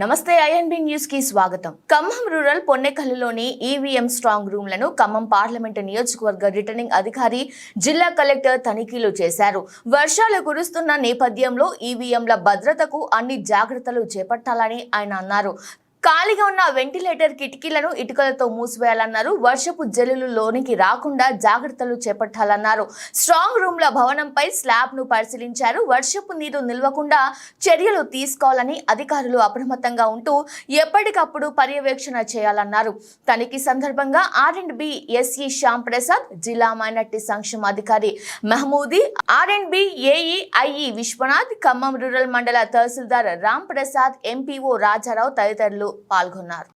నమస్తే ఐఎన్బి న్యూస్కి స్వాగతం. ఖమ్మం రూరల్ పొన్నెకల్లులోని ఈవీఎం స్ట్రాంగ్ రూమ్లను ఖమ్మం పార్లమెంటు నియోజకవర్గ రిటర్నింగ్ అధికారి జిల్లా కలెక్టర్ తనిఖీలు చేశారు. వర్షాలు కురుస్తున్న నేపథ్యంలో ఈవీఎంల భద్రతకు అన్ని జాగ్రత్తలు చేపట్టాలని ఆయన అన్నారు. ఖాళీగా ఉన్న వెంటిలేటర్ కిటికీలను ఇటుకలతో మూసివేయాలన్నారు. వర్షపు జల్లులు లోనికి రాకుండా జాగ్రత్తలు చేపట్టాలన్నారు. స్ట్రాంగ్ రూమ్ల భవనంపై స్లాబ్ను పరిశీలించారు. వర్షపు నీరు నిల్వకుండా చర్యలు తీసుకోవాలని అధికారులు అప్రమత్తంగా ఉంటూ ఎప్పటికప్పుడు పర్యవేక్షణ చేయాలన్నారు. తనిఖీ సందర్భంగా R and B SE Shyam Prasad జిల్లా మైనార్టీ సంక్షేమ అధికారి Mahmoodi R and B AE IE Viswanath Khammam rural మండల తహసీల్దార్ రామ్ ప్రసాద్ ఎంపీఓ రాజారావు తదితరులు పాల్గొన్నారు.